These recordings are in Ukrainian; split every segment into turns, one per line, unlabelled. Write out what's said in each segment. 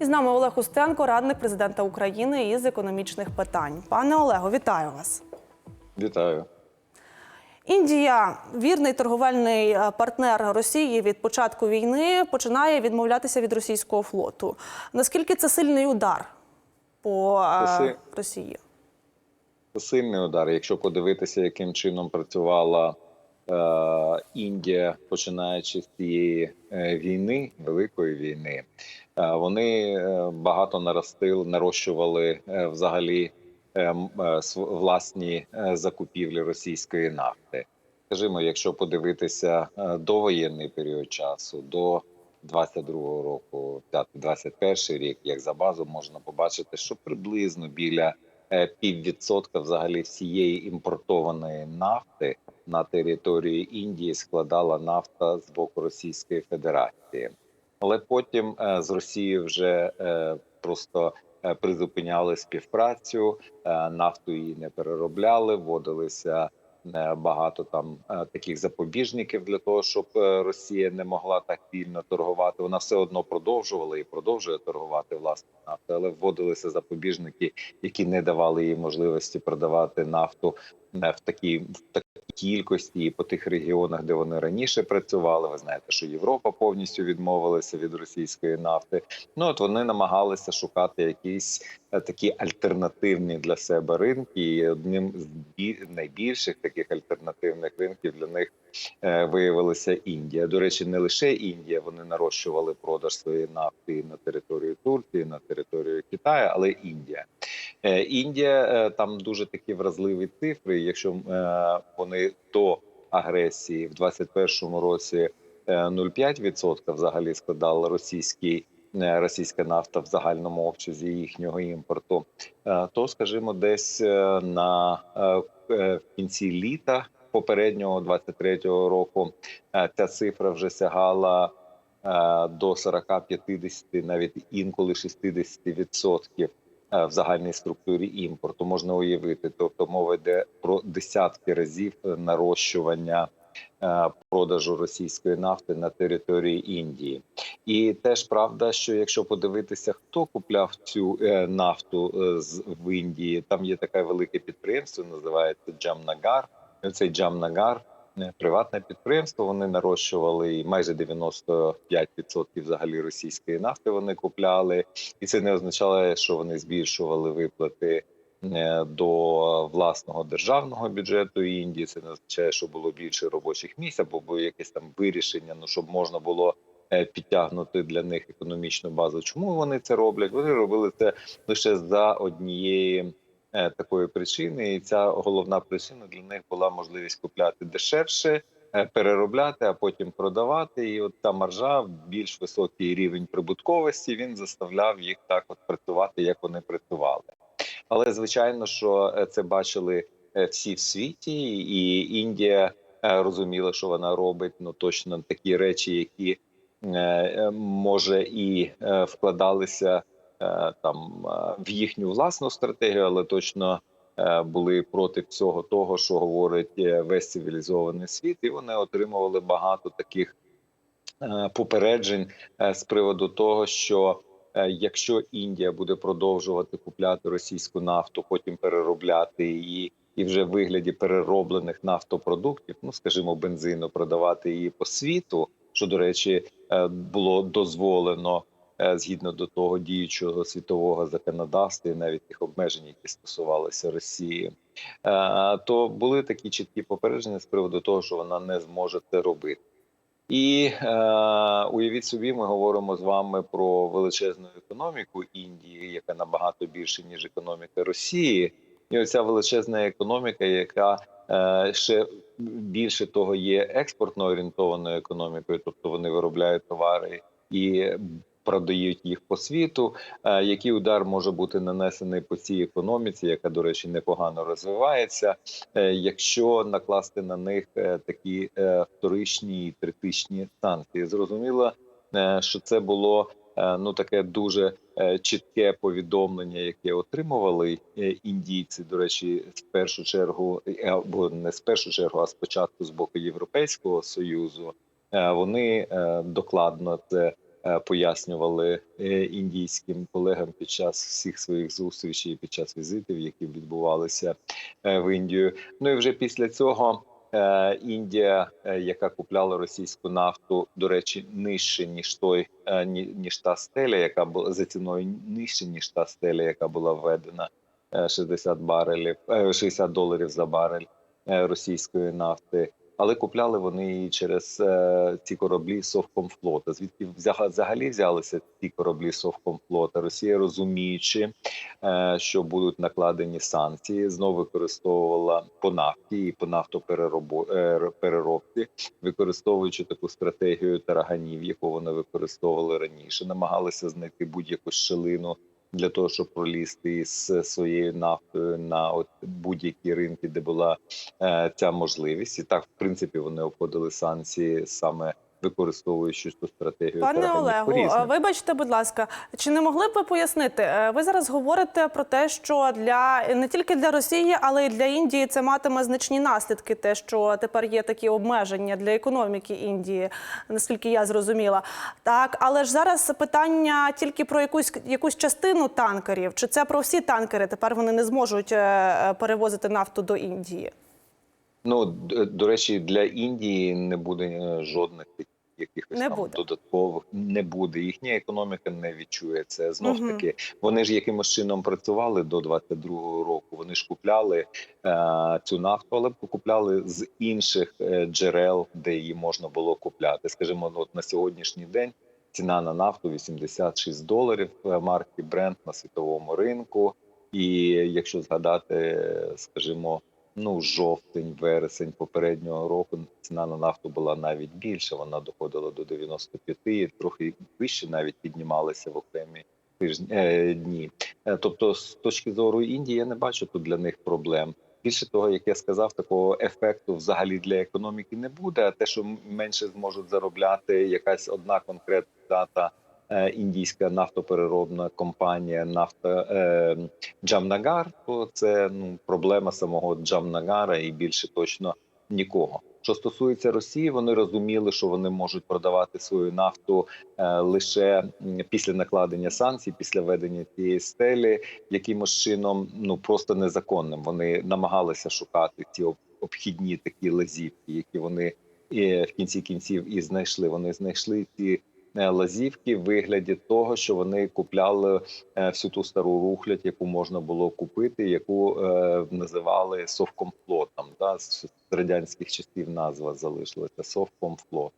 І з нами Олег Устенко, радник президента України із економічних питань. Пане Олего, вітаю вас.
Вітаю.
Індія, вірний торговельний е, партнер Росії від початку війни, починає відмовлятися від російського флоту. Наскільки це сильний удар по е,
Це
Росії?
Це сильний удар. Якщо подивитися, яким чином працювала Індія, починаючи з цієї е, війни, великої війни, е, вони е, багато наростили, нарощували е, взагалі е, е, власні е, закупівлі російської нафти. Скажімо, якщо подивитися е, довоєнний період часу, до 22-го року, взяти 21 рік, як за базу, можна побачити, що приблизно біля е, піввідсотка взагалі всієї імпортованої нафти на території Індії складала нафта з боку Російської Федерації. Але потім е, з Росією вже е, просто е, призупиняли співпрацю, е, нафту її не переробляли, вводилися е, багато там е, таких запобіжників для того, щоб е, Росія не могла так вільно торгувати. Вона все одно продовжувала і продовжує торгувати власне нафту, але вводилися запобіжники, які не давали їй можливості продавати нафту не в такій в такій кількості по тих регіонах, де вони раніше працювали. Ви знаєте, що Європа повністю відмовилася від російської нафти. Ну от вони намагалися шукати якісь е, такі альтернативні для себе ринки. І одним з бі- найбільших таких альтернативних ринків для них е, виявилася Індія. До речі, не лише Індія, вони нарощували продаж своєї нафти на територію Турції, на територію Китаю, але Індія. Е, Індія е, там дуже такі вразливі цифри. Якщо е, вони до агресії в 21-му році е, 0,5% взагалі складала російський. Російська нафта в загальному обсязі їхнього імпорту, то скажімо, десь на в кінці літа попереднього 23-го року ця цифра вже сягала до 40-50, навіть інколи 60% е, в загальній структурі імпорту можна уявити. Тобто мова йде про десятки разів е, нарощування е, продажу російської нафти на території Індії. І теж правда, що якщо подивитися, хто купляв цю е, нафту е, з в Індії, там є таке велике підприємство, називається Джамнагар. Цей Джамнагар приватне підприємство. Вони нарощували майже 95% взагалі російської нафти. Вони купляли, і це не означало, що вони збільшували виплати. е, До власного державного бюджету Індії це не означає, що було більше робочих місць або було якесь там вирішення, ну щоб можна було е, підтягнути для них економічну базу. Чому вони це роблять? Вони робили це лише за однієї такої причини, і ця головна причина для них була можливість купляти дешевше, е, переробляти, а потім продавати. І от та маржа, більш високий рівень прибутковості, він заставляв їх так от працювати, як вони працювали. Але звичайно, що е, це бачили е, всі в світі, і Індія е, розуміла, що вона робить ну точно такі речі, які е, е, може і е, вкладалися е, там е, в їхню власну стратегію, але точно е, були проти всього того, що говорить е, весь цивілізований світ, і вони отримували багато таких е, попереджень е, з приводу того, що е, якщо Індія буде продовжувати купляти російську нафту, потім переробляти її. І вже в вигляді перероблених нафтопродуктів, ну скажімо, бензину, продавати її по світу, що до речі, е, було дозволено е, згідно до того діючого світового законодавства, і навіть тих обмежень, які стосувалися Росії, е, то були такі чіткі попередження з приводу того, що вона не зможе це робити. І е, уявіть собі, ми говоримо з вами про величезну економіку Індії, яка набагато більше ніж економіка Росії, і оця величезна економіка, яка е, ще більше того є експортно орієнтованою економікою, тобто вони виробляють товари і продають їх по світу. Е, який удар може бути нанесений по цій економіці, яка, до речі, непогано розвивається, е, якщо накласти на них е, такі вторичні і третичні санкції? Зрозуміло, що це було ну таке дуже чітке повідомлення, яке отримували індійці. До речі, в першу чергу або не з першу чергу, а спочатку з боку Європейського союзу. Вони докладно це пояснювали е, індійським колегам під час всіх своїх зустрічей, під час візитів, які відбувалися е, в Індію. Ну і вже після цього. Е, Індія, е, яка купляла російську нафту, до речі, нижче ніж той е, ніж та стеля, яка була за ціною нижче ніж та стеля, яка була введена е, 60 барелів, е, 60 доларів за барель е, російської нафти. Але купляли вони її через е, ці кораблі Совкомфлота. Звідки взага- взагалі взялися ці кораблі Совкомфлота? Росія, розуміючи, е, що будуть накладені санкції, знову використовувала по нафті і по нафтопереробці, використовуючи таку стратегію тараганів, яку вони використовували раніше, намагалися знайти будь-яку щелину для того, щоб пролізти з своєю нафтою на от будь-які ринки, де була е, ця можливість, і так в принципі вони обходили санкції саме використовуючи цю стратегію.
Пане Олегу,
по-різному.
вибачте, будь ласка, чи не могли б ви пояснити? е, Ви зараз говорите про те, що для не тільки для Росії, але й для Індії це матиме значні наслідки. Те, що тепер є такі обмеження для економіки Індії, наскільки я зрозуміла. Так, але ж зараз питання тільки про якусь якусь частину танкерів. Чи це про всі танкери? Тепер вони не зможуть е, е, перевозити нафту до Індії.
Ну до речі, для Індії не буде жодних таких якихось
Не
там
буде.
додаткових не буде. Їхня економіка не відчує це. Знов
Мгм.
таки вони ж якимось чином працювали до 22-го року. Вони ж купляли е, цю нафту, але купляли з інших е, джерел, де її можна було купляти. Скажімо, от на сьогоднішній день. Ціна на нафту 86 доларів е, марки Brent на світовому ринку. І якщо згадати, скажімо, ну жовтень, вересень попереднього року ціна на нафту була навіть більша. Вона доходила до 95, і трохи вище навіть піднімалася в окремі тижні е, дні. Е, Тобто, з точки зору Індії, я не бачу тут для них проблем. Більше того, як я сказав, такого ефекту взагалі для економіки не буде. А те, що менше зможуть заробляти якась одна конкретна дата. Е, Індійська нафтопереробна компанія нафта е, Джамнагар, то це ну проблема самого Джамнагара і більше точно нікого. Що стосується Росії, вони розуміли, що вони можуть продавати свою нафту е, лише після накладення санкцій, після введення цієї стелі, якимось чином ну просто незаконним. Вони намагалися шукати ці об- обхідні такі лазівки, які вони і в кінці кінців і знайшли. Вони знайшли ці е, лазівки в вигляді того, що вони купляли е, всю ту стару рухлядь, яку можна було купити, яку е, називали совкомфлотом. Да? З радянських часів назва залишилася совкомфлот.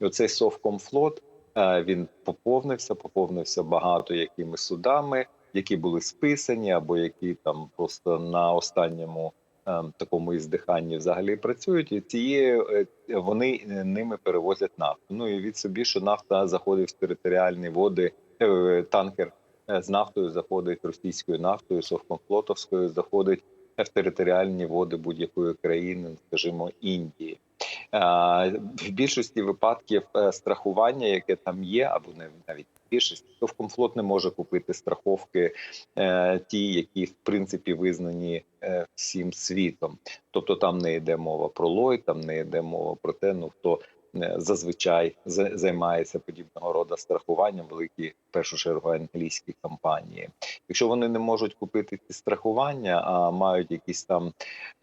І оцей совкомфлот е, він поповнився, поповнився багато якими судами, які були списані, або які там просто на останньому. Е, Такому іздиханні взагалі працюють, і цією е, вони е, ними перевозять нафту. Ну і від собі, що нафта заходить в територіальні води, е, танкер з нафтою заходить російською нафтою, совкомфлотовською заходить в територіальні води будь-якої країни, скажімо, Індії. В більшості випадків е, страхування, яке там є, або не навіть в більшості, Совкомфлот не може купити страховки, е, ті, які в принципі визнані е, всім світом. Тобто там не йде мова про лой, там не йде мова про те, ну хто зазвичай за- займається подібного роду страхуванням, великі в першу чергу англійські компанії. Якщо вони не можуть купити ці страхування, а мають якісь там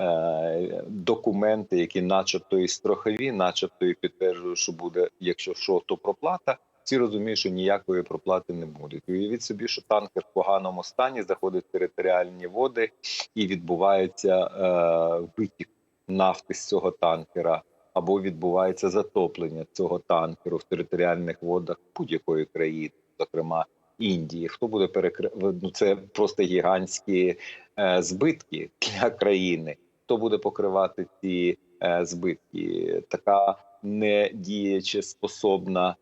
е, документи, які, начебто, і страхові, начебто, і підтверджують, що буде, якщо що, то проплата. Всі розуміють, що ніякої проплати не буде. Уявіть собі, що танкер в поганому стані заходить в територіальні води і відбувається е, витік нафти з цього танкера, або відбувається затоплення цього танкеру в територіальних водах будь-якої країни, зокрема Індії. Хто буде перекри... Ну, це просто гігантські е, збитки для країни. Хто буде покривати ці е, збитки? Така недієчеспособна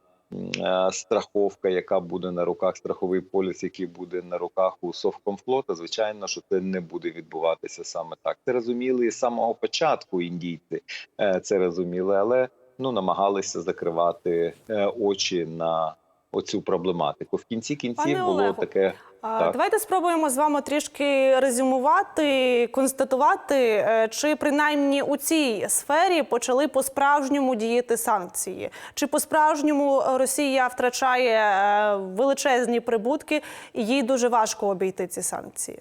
страховка, яка буде на руках, страховий поліс, який буде на руках у Совкомфлота, звичайно, що це не буде відбуватися саме так. Це розуміли з самого початку індійці, е, це розуміли, але ну намагалися закривати е, очі на оцю проблематику. В кінці кінців
Пане
було
Олегу,
таке Так.
Давайте спробуємо з вами трішки резюмувати, констатувати, е, чи принаймні у цій сфері почали по-справжньому діяти санкції. Чи по-справжньому Росія втрачає е, величезні прибутки, і їй дуже важко обійти ці санкції?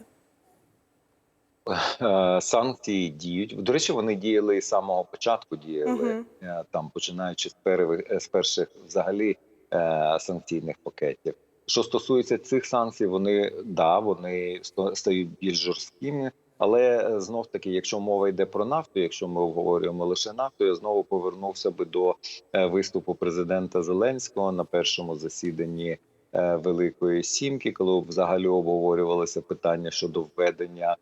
Е, санкції діють. До речі, вони діяли з самого початку. Діяли е, там, починаючи з перших взагалі санкційних пакетів. Що стосується цих санкцій, вони да вони стають більш жорсткими. Але е, знов таки, якщо мова йде про нафту, якщо ми обговорюємо лише нафту, я знову повернувся би до е, виступу президента Зеленського на першому засіданні е, Великої Сімки, коли взагалі обговорювалося питання щодо введення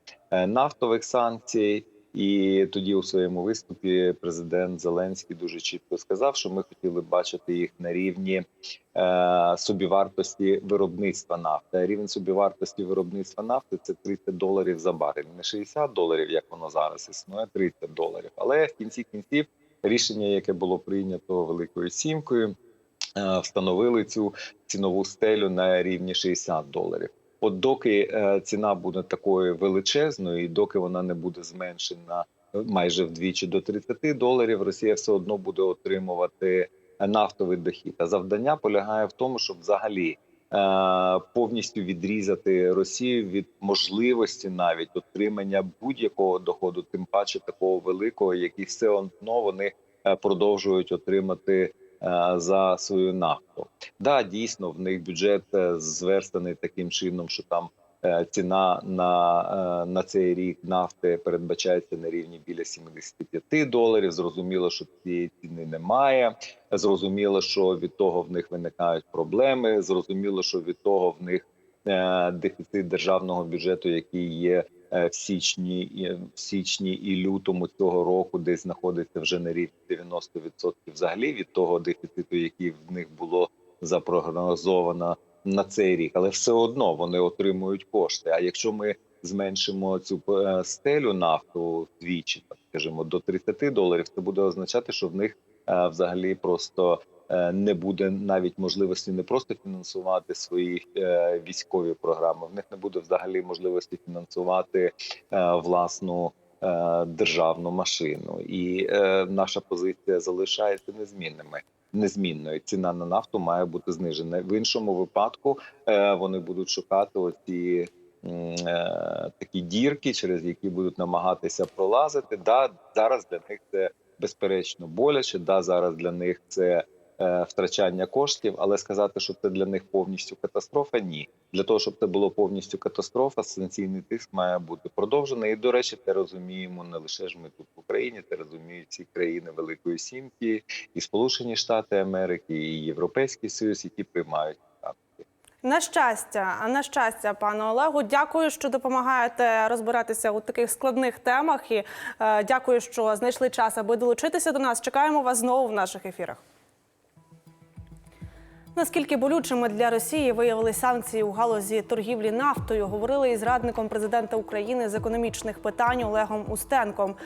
нафтових санкцій. І тоді у своєму виступі президент Зеленський дуже чітко сказав, що ми хотіли бачити їх на рівні е, собівартості виробництва нафти. А рівень собівартості виробництва нафти це 30 доларів за барель. Не 60 доларів, як воно зараз існує, 30 доларів. Але в кінці кінців рішення, яке було прийнято великою сімкою, е, встановили цю цінову стелю на рівні 60 доларів. От доки е, ціна буде такою величезною, і доки вона не буде зменшена е, майже вдвічі до 30 доларів, Росія все одно буде отримувати е, нафтовий дохід. А завдання полягає в тому, щоб взагалі повністю відрізати Росію від можливості навіть отримання будь-якого доходу, тим паче такого великого, який все одно вони продовжують отримати за свою нафту. Да, дійсно, в них бюджет е, зверстаний таким чином, що там е, ціна на, е, на цей рік нафти передбачається на рівні біля 75 доларів. Зрозуміло, що цієї ціни немає. Зрозуміло, що від того в них виникають проблеми. Зрозуміло, що від того в них е, дефіцит державного бюджету, який є е, в січні, і- в січні і лютому цього року, десь знаходиться вже на рівні 90% взагалі від того дефіциту, який в них було запрогнозовано на цей рік, але все одно вони отримують кошти. А якщо ми зменшимо цю е, стелю нафту вдвічі, так скажімо, до 30 доларів, це буде означати, що в них е, взагалі просто е, не буде навіть можливості не просто фінансувати свої е, військові програми. В них не буде взагалі можливості фінансувати е, власну е, державну машину, і е, наша позиція залишається незмінними. Незмінною ціна на нафту має бути знижена. В іншому випадку е, вони будуть шукати оці е, такі дірки, через які будуть намагатися пролазити. Да, зараз для них це безперечно боляче. Да, зараз для них це е, втрачання коштів, але сказати, що це для них повністю катастрофа, ні. Для того, щоб це було повністю катастрофа, санкційний тиск має бути продовжений. І до речі, це розуміємо не лише ж ми тут в Україні, це розуміють ці країни Великої Сімки, і Сполучені Штати Америки, і Європейський Союз, які приймають.
На щастя, а на щастя, пане Олегу, дякую, що допомагаєте розбиратися у таких складних темах. І е, дякую, що знайшли час, аби долучитися до нас. Чекаємо вас знову в наших ефірах. Наскільки болючими для Росії виявили санкції у галузі торгівлі нафтою, говорили із радником президента України з економічних питань Олегом Устенком.